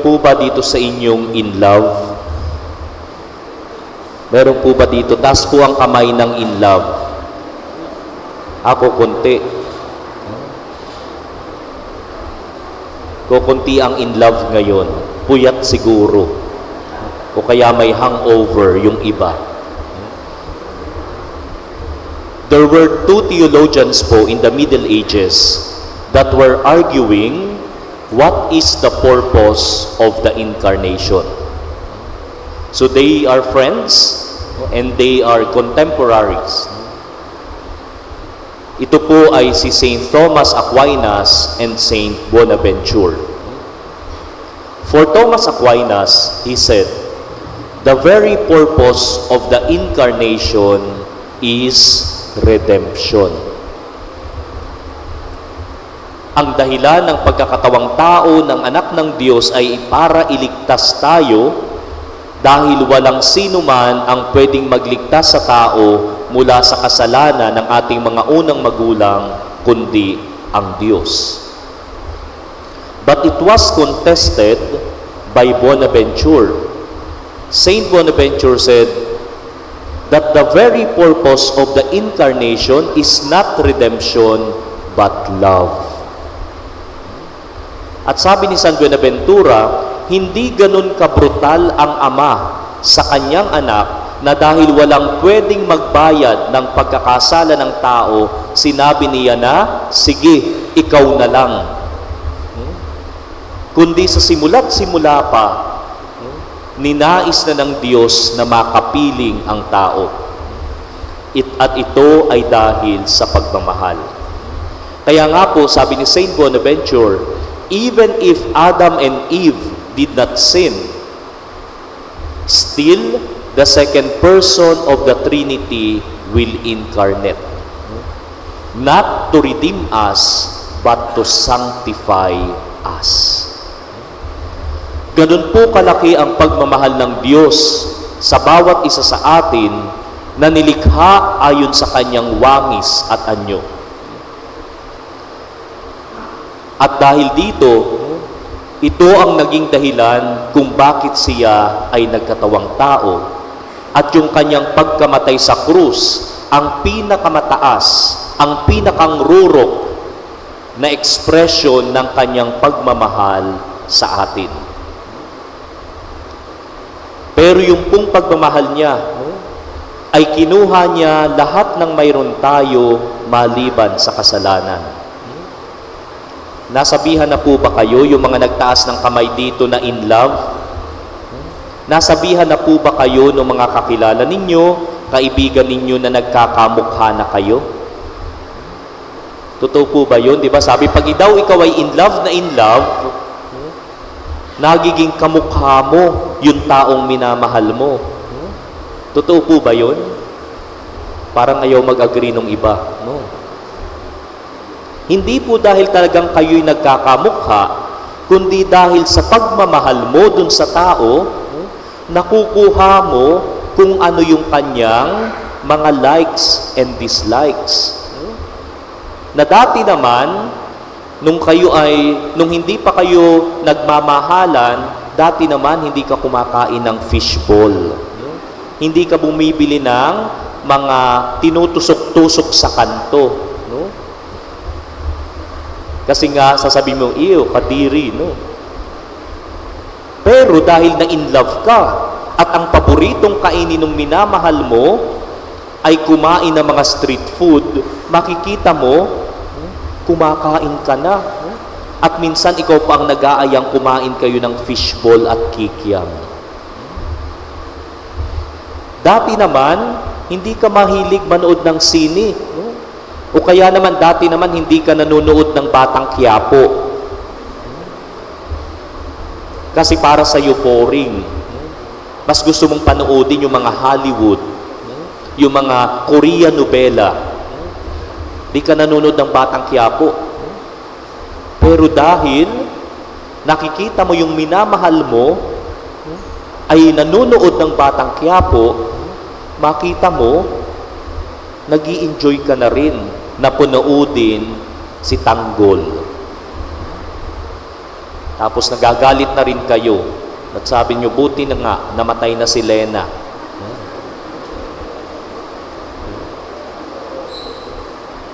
Meron po ba dito sa inyong in love? Meron po ba dito? Taas po ang kamay ng in love. Ako konti. Kukunti ang in love ngayon. Puyat siguro. O kaya may hangover yung iba. There were two theologians po in the Middle Ages that were arguing what is the purpose of the incarnation. So they are friends and they are contemporaries. Ito po ay si Saint Thomas Aquinas and Saint Bonaventure. For Thomas Aquinas, he said, the very purpose of the incarnation is redemption. Ang dahilan ng pagkakatawang tao ng anak ng Diyos ay para iligtas tayo dahil walang sino man ang pwedeng magligtas sa tao mula sa kasalanan ng ating mga unang magulang, kundi ang Diyos. But it was contested by Bonaventure. Saint Bonaventure said that the very purpose of the incarnation is not redemption, but love. At sabi ni San Buenaventura, hindi ganun kabrutal ang ama sa kanyang anak na dahil walang pwedeng magbayad ng pagkakasala ng tao, sinabi niya na, sige, ikaw na lang. Hmm? Kundi sa simula't simula pa, hmm, ninais na ng Diyos na makapiling ang tao. It, at ito ay dahil sa pagmamahal. Kaya nga po, sabi ni Saint Bonaventure, even if Adam and Eve did not sin, still the second person of the Trinity will incarnate. Not to redeem us, but to sanctify us. Ganun po kalaki ang pagmamahal ng Diyos sa bawat isa sa atin na nilikha ayon sa kanyang wangis at anyo. At dahil dito, ito ang naging dahilan kung bakit siya ay nagkatawang tao at yung kanyang pagkamatay sa krus ang pinakamataas, ang pinakang rurok na ekspresyon ng kanyang pagmamahal sa atin. Pero yung pong pagmamahal niya ay kinuha niya lahat ng mayroon tayo maliban sa kasalanan. Nasabihan na po ba kayo yung mga nagtaas ng kamay dito na in love? Nasabihan na po ba kayo ng mga kakilala ninyo, kaibigan ninyo na nagkakamukha na kayo? Totoo po ba yun? Di ba sabi, pag daw ikaw ay in love na in love, nagiging kamukha mo yung taong minamahal mo. Totoo po ba yun? Parang ayaw mag-agree nung iba. No. Hindi po dahil talagang kayo'y nagkakamukha, kundi dahil sa pagmamahal mo dun sa tao, nakukuha mo kung ano yung kanyang mga likes and dislikes. Na dati naman, nung kayo ay, nung hindi pa kayo nagmamahalan, dati naman hindi ka kumakain ng fishball. Hindi ka bumibili ng mga tinutusok-tusok sa kanto. No? Kasi nga, sasabihin mo, iyo, kadiri, no? Pero dahil na in love ka, at ang paboritong kainin ng minamahal mo, ay kumain ng mga street food, makikita mo, kumakain ka na. At minsan ikaw pa ang nag-aayang kumain kayo ng fishball at kikiam. Dati naman, hindi ka mahilig manood ng sine. No? O kaya naman dati naman hindi ka nanonood ng Batang Quiapo. Kasi para sa iyo boring. Mas gusto mong panoodin yung mga Hollywood, yung mga Korean novela. Hindi ka nanonood ng Batang Quiapo. Pero dahil nakikita mo yung minamahal mo ay nanonood ng Batang Quiapo, makita mo, nag enjoy ka na rin na punoodin si Tanggol. Tapos nagagalit na rin kayo. At sabi nyo, buti na nga, namatay na si Lena.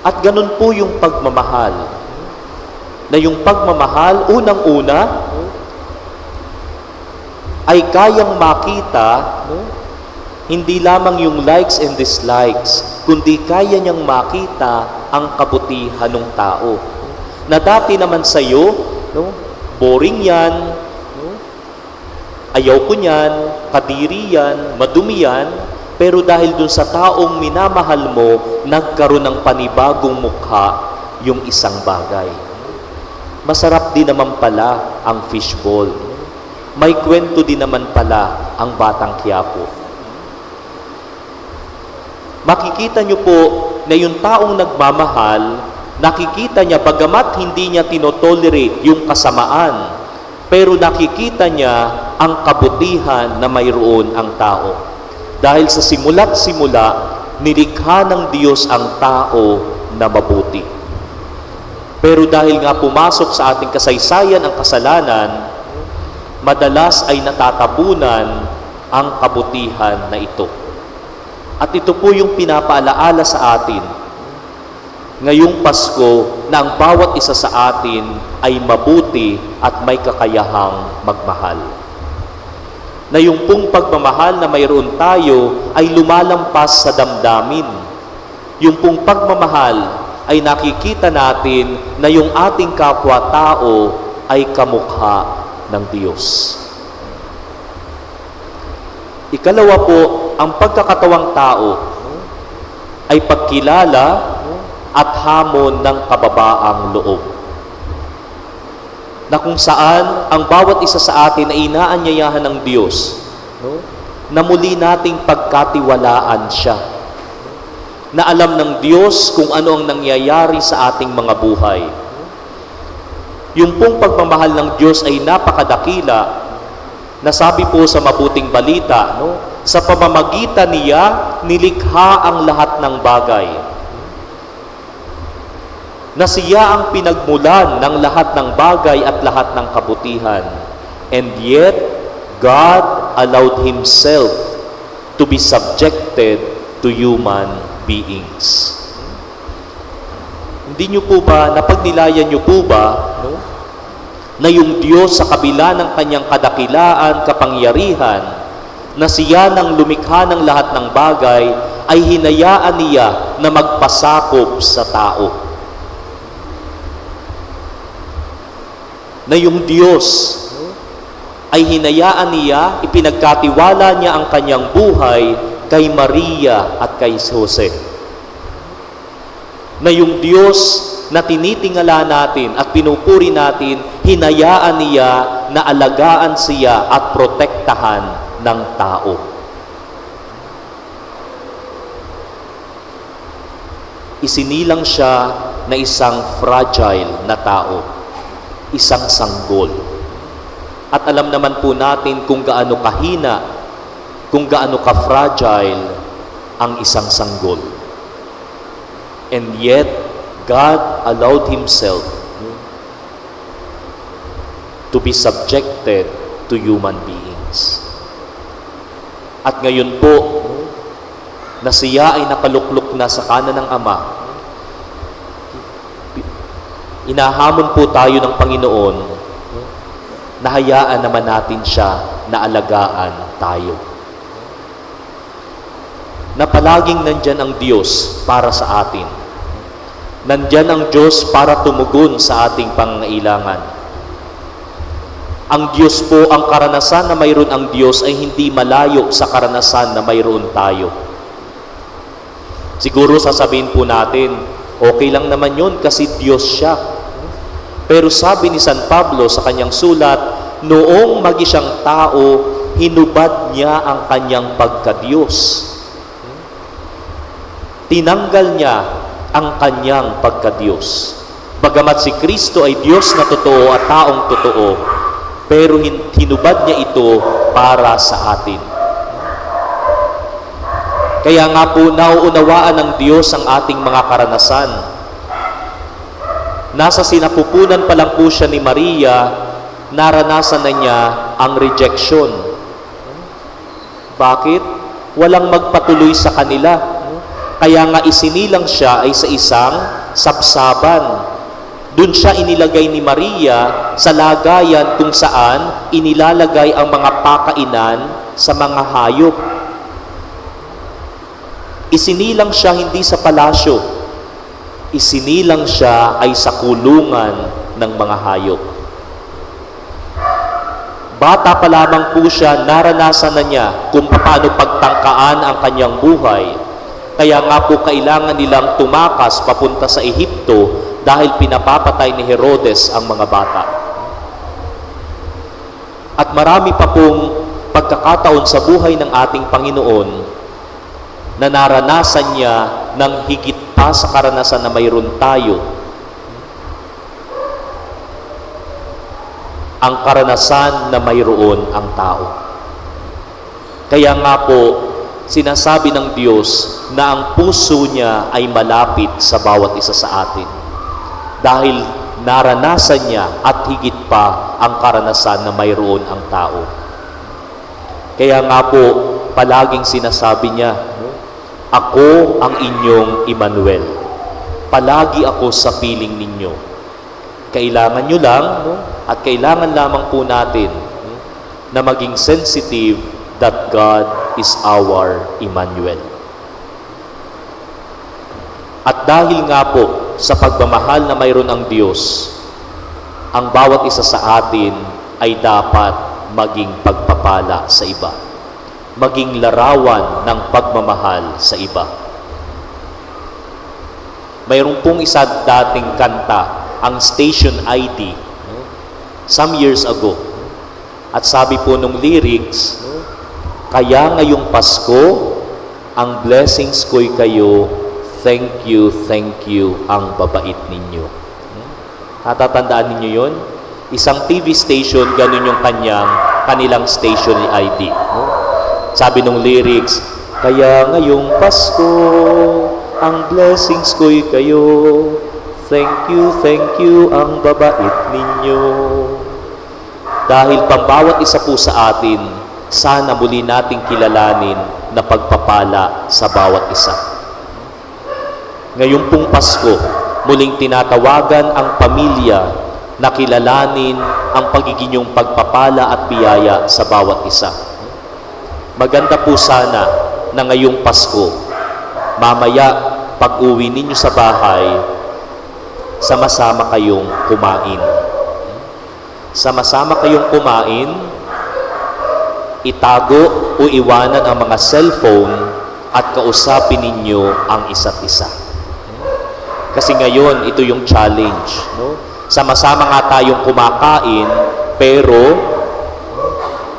At ganun po yung pagmamahal. Na yung pagmamahal, unang-una, ay kayang makita hindi lamang yung likes and dislikes, kundi kaya niyang makita ang kabutihan ng tao. Na dati naman sa iyo, no, boring yan, no, ayaw ko niyan, kadiri yan, madumi yan, pero dahil dun sa taong minamahal mo, nagkaroon ng panibagong mukha yung isang bagay. Masarap din naman pala ang fishball. May kwento din naman pala ang batang Quiapo makikita nyo po na yung taong nagmamahal, nakikita niya bagamat hindi niya tinotolerate yung kasamaan, pero nakikita niya ang kabutihan na mayroon ang tao. Dahil sa simula't simula, nilikha ng Diyos ang tao na mabuti. Pero dahil nga pumasok sa ating kasaysayan ang kasalanan, madalas ay natatabunan ang kabutihan na ito. At ito po yung pinapaalaala sa atin ngayong Pasko na ang bawat isa sa atin ay mabuti at may kakayahang magmahal. Na yung pong pagmamahal na mayroon tayo ay lumalampas sa damdamin. Yung pong pagmamahal ay nakikita natin na yung ating kapwa-tao ay kamukha ng Diyos. Ikalawa po, ang pagkakatawang tao ay pagkilala at hamon ng kababaang loob. Na kung saan ang bawat isa sa atin ay inaanyayahan ng Diyos na muli nating pagkatiwalaan siya. Na alam ng Diyos kung ano ang nangyayari sa ating mga buhay. Yung pong pagmamahal ng Diyos ay napakadakila Nasabi po sa mabuting balita, no? Sa pamamagitan niya, nilikha ang lahat ng bagay. Na siya ang pinagmulan ng lahat ng bagay at lahat ng kabutihan. And yet, God allowed Himself to be subjected to human beings. Hindi nyo po ba, napagnilayan nyo po ba, no? na yung Diyos sa kabila ng kanyang kadakilaan, kapangyarihan, na siya nang lumikha ng lahat ng bagay, ay hinayaan niya na magpasakop sa tao. Na yung Diyos ay hinayaan niya, ipinagkatiwala niya ang kanyang buhay kay Maria at kay Jose. Na yung Diyos na tinitingala natin at pinupuri natin, hinayaan niya na alagaan siya at protektahan ng tao. Isinilang siya na isang fragile na tao, isang sanggol. At alam naman po natin kung gaano kahina, kung gaano ka-fragile ang isang sanggol. And yet, God allowed Himself to be subjected to human beings. At ngayon po, na siya ay nakaluklok na sa kanan ng Ama, inahamon po tayo ng Panginoon na hayaan naman natin siya na alagaan tayo. Na palaging nandyan ang Diyos para sa atin Nandyan ang Diyos para tumugon sa ating pangailangan. Ang Diyos po, ang karanasan na mayroon ang Diyos ay hindi malayo sa karanasan na mayroon tayo. Siguro sasabihin po natin, okay lang naman yun kasi Diyos siya. Pero sabi ni San Pablo sa kanyang sulat, noong magisyang tao, hinubad niya ang kanyang pagka-Diyos. Tinanggal niya ang kanyang pagka-Diyos. Bagamat si Kristo ay Diyos na totoo at taong totoo, pero hinubad niya ito para sa atin. Kaya nga po nauunawaan ng Diyos ang ating mga karanasan. Nasa sinapupunan pa lang po siya ni Maria naranasan na niya ang rejection. Bakit? Walang magpatuloy sa kanila. Kaya nga isinilang siya ay sa isang sapsaban. Doon siya inilagay ni Maria sa lagayan kung saan inilalagay ang mga pakainan sa mga hayop. Isinilang siya hindi sa palasyo. Isinilang siya ay sa kulungan ng mga hayop. Bata pa lamang po siya, naranasan na niya kung paano pagtangkaan ang kanyang buhay. Kaya nga po kailangan nilang tumakas papunta sa Ehipto dahil pinapapatay ni Herodes ang mga bata. At marami pa pong pagkakataon sa buhay ng ating Panginoon na naranasan niya ng higit pa sa karanasan na mayroon tayo. Ang karanasan na mayroon ang tao. Kaya nga po, sinasabi ng Diyos na ang puso niya ay malapit sa bawat isa sa atin. Dahil naranasan niya at higit pa ang karanasan na mayroon ang tao. Kaya nga po, palaging sinasabi niya, Ako ang inyong Emmanuel. Palagi ako sa piling ninyo. Kailangan nyo lang, at kailangan lamang po natin na maging sensitive that God is our Emmanuel. At dahil nga po sa pagmamahal na mayroon ang Diyos, ang bawat isa sa atin ay dapat maging pagpapala sa iba. Maging larawan ng pagmamahal sa iba. Mayroon pong isa dating kanta, ang Station ID, some years ago. At sabi po nung lyrics, kaya ngayong Pasko, ang blessings ko'y kayo, thank you, thank you, ang babait ninyo. Hmm? Natatandaan ninyo yon? Isang TV station, ganun yung kanyang, kanilang station ID. No? Sabi nung lyrics, kaya ngayong Pasko, ang blessings ko'y kayo, thank you, thank you, ang babait ninyo. Dahil pambawat isa po sa atin, sana muli nating kilalanin na pagpapala sa bawat isa. Ngayong pong Pasko, muling tinatawagan ang pamilya na kilalanin ang pagiging pagpapala at biyaya sa bawat isa. Maganda po sana na ngayong Pasko, mamaya pag uwi ninyo sa bahay, sama-sama kayong kumain. Sama-sama kayong kumain, itago o iwanan ang mga cellphone at kausapin ninyo ang isa't isa. Kasi ngayon, ito yung challenge. No? Sama-sama nga tayong kumakain, pero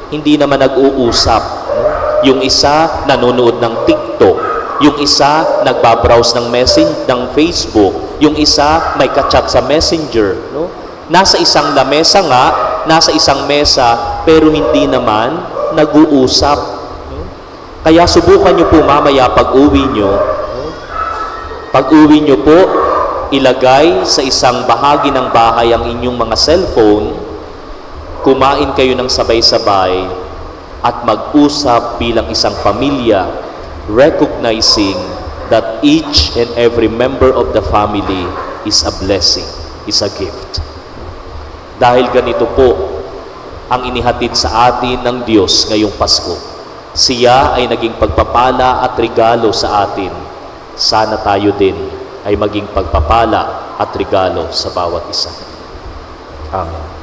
hindi naman nag-uusap. No? Yung isa nanonood ng TikTok, yung isa nagbabrowse ng message ng Facebook, yung isa may kachat sa Messenger. No? Nasa isang lamesa nga, nasa isang mesa, pero hindi naman nag-uusap. No? Kaya subukan nyo po mamaya pag uwi nyo, no? pag uwi nyo po, ilagay sa isang bahagi ng bahay ang inyong mga cellphone, kumain kayo ng sabay-sabay, at mag-usap bilang isang pamilya, recognizing that each and every member of the family is a blessing, is a gift. Dahil ganito po ang inihatid sa atin ng Diyos ngayong Pasko. Siya ay naging pagpapala at regalo sa atin. Sana tayo din ay maging pagpapala at regalo sa bawat isa. Amen.